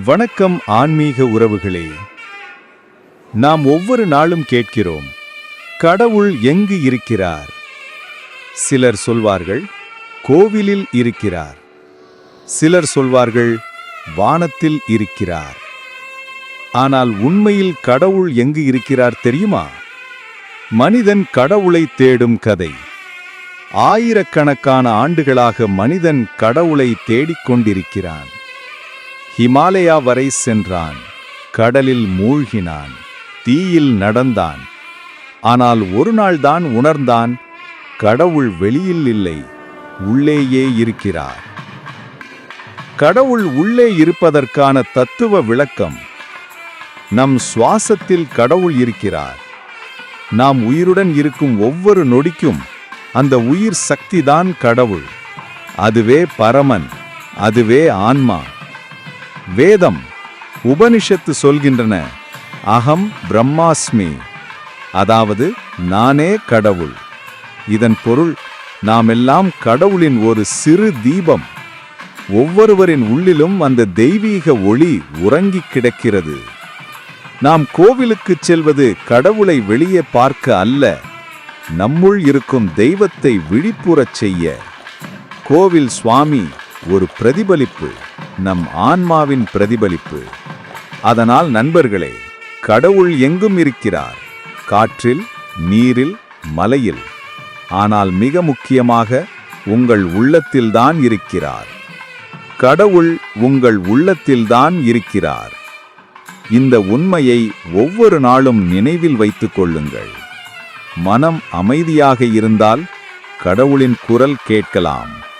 வணக்கம் ஆன்மீக உறவுகளே. நாம் ஒவ்வொரு நாளும் கேட்கிறோம் கடவுள் எங்கு இருக்கிறார்? சிலர் சொல்வார்கள் கோவிலில் இருக்கிறார். சிலர் சொல்வார்கள் வானத்தில் இருக்கிறார். ஆனால் உண்மையில் கடவுள் எங்கு இருக்கிறார் தெரியுமா? மனிதன் கடவுளை தேடும் கதை. ஆயிரக்கணக்கான ஆண்டுகளாக மனிதன் கடவுளை தேடிக் கொண்டிருக்கிறான் ஹிமாலயா வரை சென்றான். கடலில் மூழ்கினான். தீயில் நடந்தான். ஆனால் ஒரு நாள்தான் உணர்ந்தான் கடவுள் வெளியில் இல்லை உள்ளேயே இருக்கிறார். கடவுள் உள்ளே இருப்பதற்கான தத்துவ விளக்கம் நம் சுவாசத்தில் கடவுள் இருக்கிறார். நாம் உயிருடன் இருக்கும் ஒவ்வொரு நொடிக்கும் அந்த உயிர் சக்திதான் கடவுள். அதுவே பரமன் அதுவே ஆன்மா. வேதம் உபனிஷத்து சொல்கின்றன அகம் பிரம்மாஸ்மி. அதாவது நானே கடவுள். இதன் பொருள் நாமெல்லாம் கடவுளின் ஒரு சிறு தீபம். ஒவ்வொருவரின் உள்ளிலும் அந்த தெய்வீக ஒளி உறங்கிக் கிடக்கிறது. நாம் கோவிலுக்குச் செல்வது கடவுளை வெளியே பார்க்க அல்ல நம்முள் இருக்கும் தெய்வத்தை விழிப்புறச் செய்ய. கோவில் சுவாமி ஒரு பிரதிபலிப்பு. நம் ஆன்மாவின் பிரதிபலிப்பு. அதனால் நண்பர்களே கடவுள் எங்கும் இருக்கிறார். காற்றில் நீரில் மலையில். ஆனால் மிக முக்கியமாக உங்கள் உள்ளத்தில்தான் இருக்கிறார். கடவுள் உங்கள் உள்ளத்தில்தான் இருக்கிறார். இந்த உண்மையை ஒவ்வொரு நாளும் நினைவில் வைத்துக் கொள்ளுங்கள். மனம் அமைதியாக இருந்தால் கடவுளின் குரல் கேட்கலாம்.